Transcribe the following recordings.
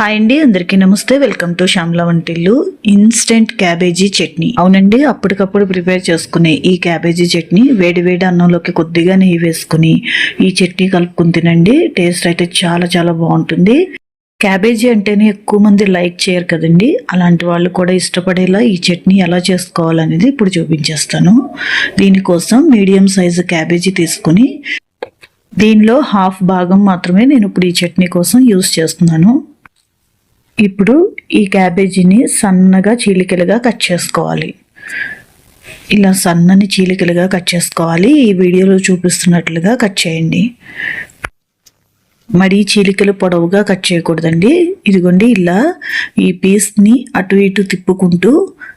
Hi అండి అందరికీ నమస్తే. వెల్కమ్ టు శ్యామ్ల వంటిల్లు ఇన్స్టెంట్ క్యాబేజీ చట్నీ అవునండి అప్పటికప్పుడు ప్రిపేర్ చేసుకునే ఈ క్యాబేజీ చట్నీ వేడి వేడి అన్నంలోకి కొద్దిగా నెయ్యి వేసుకుని ఈ చట్నీ కలుపుకుని తినండి. టేస్ట్ అయితే చాలా చాలా బాగుంటుంది. క్యాబేజీ అంటేనే ఎక్కువ మంది లైక్ చేయరు కదండి. అలాంటి వాళ్ళు కూడా ఇష్టపడేలా ఈ చట్నీ ఎలా చేసుకోవాలనేది ఇప్పుడు చూపించేస్తాను. దీనికోసం మీడియం సైజు క్యాబేజీ తీసుకుని దీనిలో హాఫ్ భాగం మాత్రమే నేను ఇప్పుడు ఈ చట్నీ కోసం యూస్ చేస్తున్నాను. ఇప్పుడు ఈ క్యాబేజీని సన్నగా చీలికలుగా కట్ చేసుకోవాలి. ఇలా సన్నని చీలికలుగా కట్ చేసుకోవాలి. ఈ వీడియోలో చూపిస్తున్నట్లుగా కట్ చేయండి. మరీ చీలికలు పొడవుగా కట్ చేయకూడదండి. ఇదిగోండి ఇలా ఈ పీస్ని అటు ఇటు తిప్పుకుంటూ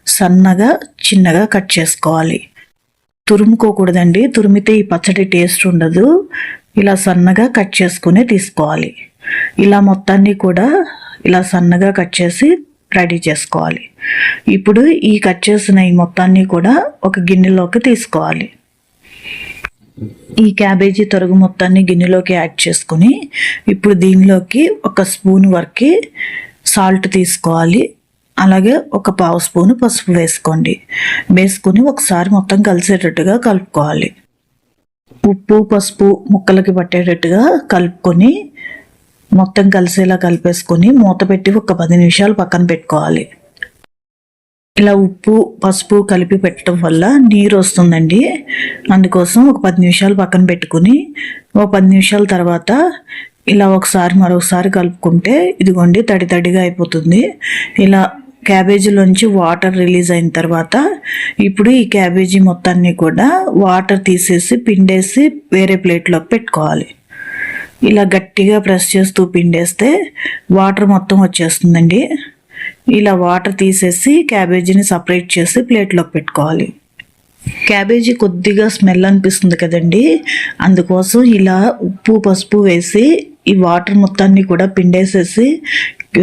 సన్నగా చిన్నగా కట్ చేసుకోవాలి. తురుముకోకూడదండి. తురిమితే ఈ పచ్చడి టేస్ట్ ఉండదు. ఇలా సన్నగా కట్ చేసుకుని తీసుకోవాలి. ఇలా మొత్తాన్ని కూడా ఇలా సన్నగా కట్ చేసి రెడీ చేసుకోవాలి. ఇప్పుడు ఈ కట్ చేసిన ఈ మొత్తాన్ని కూడా ఒక గిన్నెలోకి తీసుకోవాలి. ఈ క్యాబేజీ తొరుగు మొత్తాన్ని గిన్నెలోకి యాడ్ చేసుకుని ఇప్పుడు దీనిలోకి ఒక స్పూన్ వరకు సాల్ట్ తీసుకోవాలి. అలాగే ఒక పావు స్పూన్ పసుపు వేసుకోండి. వేసుకుని ఒకసారి మొత్తం కలిసేటట్టుగా కలుపుకోవాలి. ఉప్పు పసుపు ముక్కలకి పట్టేటట్టుగా కలుపుకొని మొత్తం కలిసేలా కలిపేసుకొని మూత పెట్టి ఒక పది నిమిషాలు పక్కన పెట్టుకోవాలి. ఇలా ఉప్పు పసుపు కలిపి పెట్టడం వల్ల నీరు వస్తుందండి. అందుకోసం ఒక పది నిమిషాలు పక్కన పెట్టుకుని ఒక పది నిమిషాల తర్వాత ఇలా ఒకసారి మరొకసారి కలుపుకుంటే ఇదిగోండి తడి తడిగా అయిపోతుంది. ఇలా క్యాబేజీలోంచి వాటర్ రిలీజ్ అయిన తర్వాత ఇప్పుడు ఈ క్యాబేజీ మొత్తాన్ని కూడా వాటర్ తీసేసి పిండేసి వేరే ప్లేట్లోకి పెట్టుకోవాలి. ఇలా గట్టిగా ప్రెస్ చేస్తూ పిండేస్తే వాటర్ మొత్తం వచ్చేస్తుందండి. ఇలా వాటర్ తీసేసి క్యాబేజీని సపరేట్ చేసి ప్లేట్లోకి పెట్టుకోవాలి. క్యాబేజీ కొద్దిగా స్మెల్ అనిపిస్తుంది కదండి. అందుకోసం ఇలా ఉప్పు పసుపు వేసి ఈ వాటర్ మొత్తాన్ని కూడా పిండేసేసి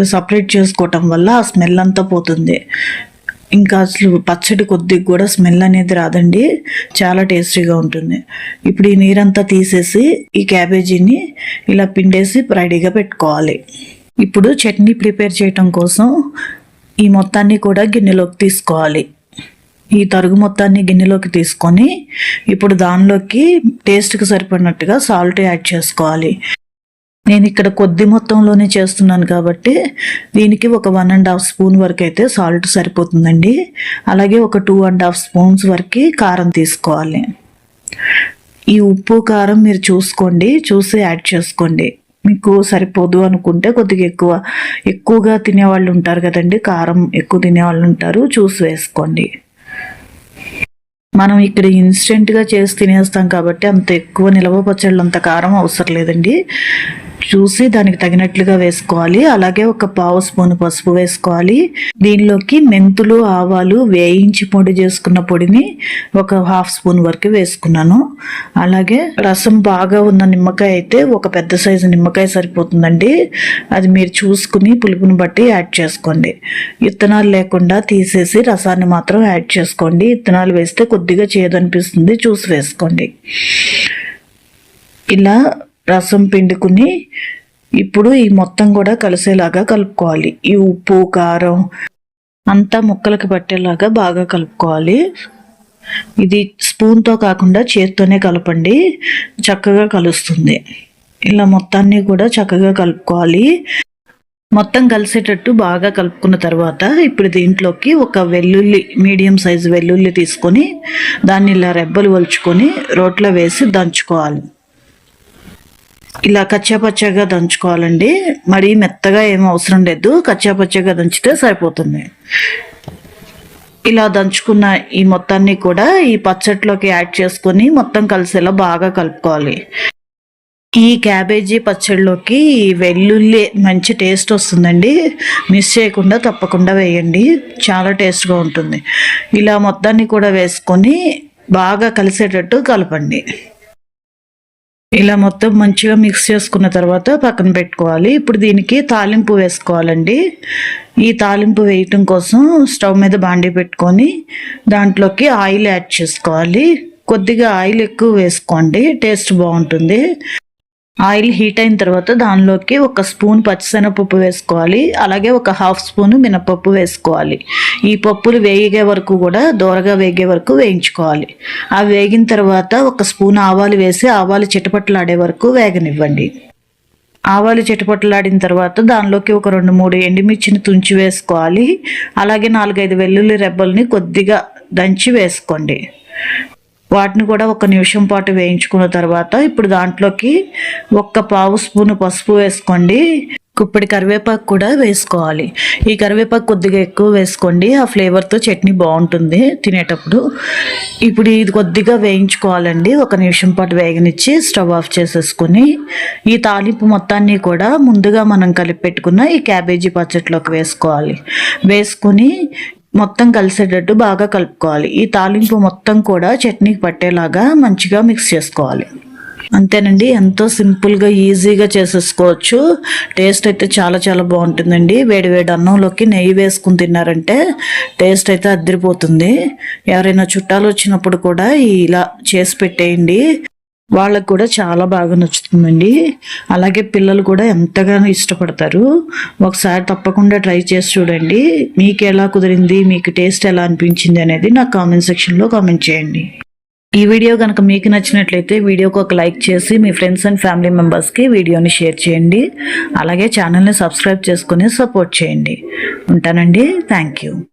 సపరేట్ చేసుకోవటం వల్ల ఆ స్మెల్ అంతా పోతుంది. ఇంకా అసలు పచ్చడి కొద్దిగా కూడా స్మెల్ అనేది రాదండి. చాలా టేస్టీగా ఉంటుంది. ఇప్పుడు ఈ నీరంతా తీసేసి ఈ క్యాబేజీని ఇలా పిండేసి రెడీగా పెట్టుకోవాలి. ఇప్పుడు చట్నీ ప్రిపేర్ చేయటం కోసం ఈ మొత్తాన్ని కూడా గిన్నెలోకి తీసుకోవాలి. ఈ తరుగు మొత్తాన్ని గిన్నెలోకి తీసుకొని ఇప్పుడు దానిలోకి టేస్ట్కి సరిపడినట్టుగా సాల్ట్ యాడ్ చేసుకోవాలి. నేను ఇక్కడ కొద్ది మొత్తంలోనే చేస్తున్నాను కాబట్టి దీనికి ఒక వన్ అండ్ హాఫ్ స్పూన్ వరకు అయితే సాల్ట్ సరిపోతుందండి. అలాగే ఒక టూ అండ్ హాఫ్ స్పూన్స్ వరకు కారం తీసుకోవాలి. ఈ ఉప్పు కారం మీరు చూసుకోండి చూసి యాడ్ చేసుకోండి. మీకు సరిపోదు అనుకుంటే కొద్దిగా ఎక్కువ ఎక్కువగా తినేవాళ్ళు ఉంటారు కదండి కారం ఎక్కువ తినేవాళ్ళు ఉంటారు చూసి వేసుకోండి. మనం ఇక్కడ ఇన్స్టెంట్గా చేసి తినేస్తాం కాబట్టి అంత ఎక్కువ నిలవ పచ్చళ్ళు అంత కారం అవసరం లేదండి. చూసి దానికి తగినట్లుగా వేసుకోవాలి. అలాగే ఒక పావు స్పూన్ పసుపు వేసుకోవాలి. దీనిలోకి మెంతులు ఆవాలు వేయించి పొడి చేసుకున్న పొడిని ఒక హాఫ్ స్పూన్ వరకు వేసుకున్నాను. అలాగే రసం బాగా ఉన్న నిమ్మకాయ అయితే ఒక పెద్ద సైజు నిమ్మకాయ సరిపోతుందండి. అది మీరు చూసుకుని పులుపుని బట్టి యాడ్ చేసుకోండి. ఇత్తనాలు లేకుండా తీసేసి రసాన్ని మాత్రం యాడ్ చేసుకోండి. ఇత్తనాలు వేస్తే కొద్దిగా చేదనిపిస్తుంది చూసి వేసుకోండి. ఇలా రసం పిండుకుని ఇప్పుడు ఈ మొత్తం కూడా కలిసేలాగా కలుపుకోవాలి. ఈ ఉప్పు కారం అంతా ముక్కలకి పట్టేలాగా బాగా కలుపుకోవాలి. ఇది స్పూన్తో కాకుండా చేత్తోనే కలపండి. చక్కగా కలుస్తుంది. ఇలా మొత్తాన్ని కూడా చక్కగా కలుపుకోవాలి. మొత్తం కలిసేటట్టు బాగా కలుపుకున్న తర్వాత ఇప్పుడు దీంట్లోకి ఒక వెల్లుల్లి మీడియం సైజు వెల్లుల్లి తీసుకొని దాన్ని ఇలా రెబ్బలు వలుచుకొని రోట్లో వేసి దంచుకోవాలి. ఇలా కచ్చాపచ్చగా దంచుకోవాలండి. మరీ మెత్తగా ఏం అవసరం లేదు. కచ్చాపచ్చగా దంచితే సరిపోతుంది. ఇలా దంచుకున్న ఈ మొత్తాన్ని కూడా ఈ పచ్చట్లోకి యాడ్ చేసుకొని మొత్తం కలిసేలా బాగా కలుపుకోవాలి. ఈ క్యాబేజీ పచ్చడిలోకి వెల్లుల్లి మంచి టేస్ట్ వస్తుందండి. మిస్ చేయకుండా తప్పకుండా వేయండి. చాలా టేస్ట్గా ఉంటుంది. ఇలా మొత్తాన్ని కూడా వేసుకొని బాగా కలిసేటట్టు కలపండి. ఇలా మొత్తం మంచిగా మిక్స్ చేసుకున్న తర్వాత పక్కన పెట్టుకోవాలి. ఇప్పుడు దీనికి తాలింపు వేసుకోవాలండి. ఈ తాలింపు వేయటం కోసం స్టవ్ మీద బాండీ పెట్టుకొని దాంట్లోకి ఆయిల్ యాడ్ చేసుకోవాలి. కొద్దిగా ఆయిల్ ఎక్కువ వేసుకోండి. టేస్ట్ బాగుంటుంది. ఆయిల్ హీట్ అయిన తర్వాత దానిలోకి ఒక స్పూన్ పచ్చిశనగపప్పు వేసుకోవాలి. అలాగే ఒక హాఫ్ స్పూన్ మినపప్పు వేసుకోవాలి. ఈ పప్పులు వేగే వరకు కూడా దూరగా వేగే వరకు వేయించుకోవాలి. అవి వేగిన తర్వాత ఒక స్పూన్ ఆవాలు వేసి ఆవాలు చిటపట్లాడే వరకు వేగనివ్వండి. ఆవాలు చిటపట్లాడిన తర్వాత దానిలోకి ఒక రెండు మూడు ఎండుమిర్చిని తుంచి వేసుకోవాలి. అలాగే నాలుగైదు వెల్లుల్లి రెబ్బల్ని కొద్దిగా దంచి వేసుకోండి. వాటిని కూడా ఒక నిమిషం పాటు వేయించుకున్న తర్వాత ఇప్పుడు దాంట్లోకి ఒక్క పావు స్పూన్ పసుపు వేసుకోండి. ఇప్పుడు కరివేపాకు కూడా వేసుకోవాలి. ఈ కరివేపాకు కొద్దిగా ఎక్కువ వేసుకోండి. ఆ ఫ్లేవర్తో చట్నీ బాగుంటుంది తినేటప్పుడు. ఇప్పుడు ఇది కొద్దిగా వేయించుకోవాలండి. ఒక నిమిషం పాటు వేగనిచ్చి స్టవ్ ఆఫ్ చేసేసుకొని ఈ తాలింపు మొత్తాన్ని కూడా ముందుగా మనం కలిపి పెట్టుకున్న ఈ క్యాబేజీ పచ్చట్లోకి వేసుకోవాలి. వేసుకొని మొత్తం కలిసేటట్టు బాగా కలుపుకోవాలి. ఈ తాలింపు మొత్తం కూడా చట్నీకి పట్టేలాగా మంచిగా మిక్స్ చేసుకోవాలి. అంతేనండి ఎంతో సింపుల్గా ఈజీగా చేసేసుకోవచ్చు. టేస్ట్ అయితే చాలా చాలా బాగుంటుందండి. వేడి వేడి అన్నంలోకి నెయ్యి వేసుకుని తిన్నారంటే టేస్ట్ అయితే అద్దరిపోతుంది. ఎవరైనా చుట్టాలు వచ్చినప్పుడు కూడా ఇలా చేసి పెట్టేయండి. వాళ్ళకు కూడా చాలా బాగా నచ్చుతుందండి. అలాగే పిల్లలు కూడా ఎంతగానో ఇష్టపడతారు. ఒకసారి తప్పకుండా ట్రై చేసి చూడండి. మీకు ఎలా కుదిరింది మీకు టేస్ట్ ఎలా అనిపించింది అనేది నాకు కామెంట్ సెక్షన్లో కామెంట్ చేయండి. ఈ వీడియో కనుక మీకు నచ్చినట్లయితే వీడియోకి ఒక లైక్ చేసి మీ ఫ్రెండ్స్ అండ్ ఫ్యామిలీ మెంబర్స్కి వీడియోని షేర్ చేయండి. అలాగే ఛానల్ని సబ్స్క్రైబ్ చేసుకుని సపోర్ట్ చేయండి. ఉంటానండి. Thank you.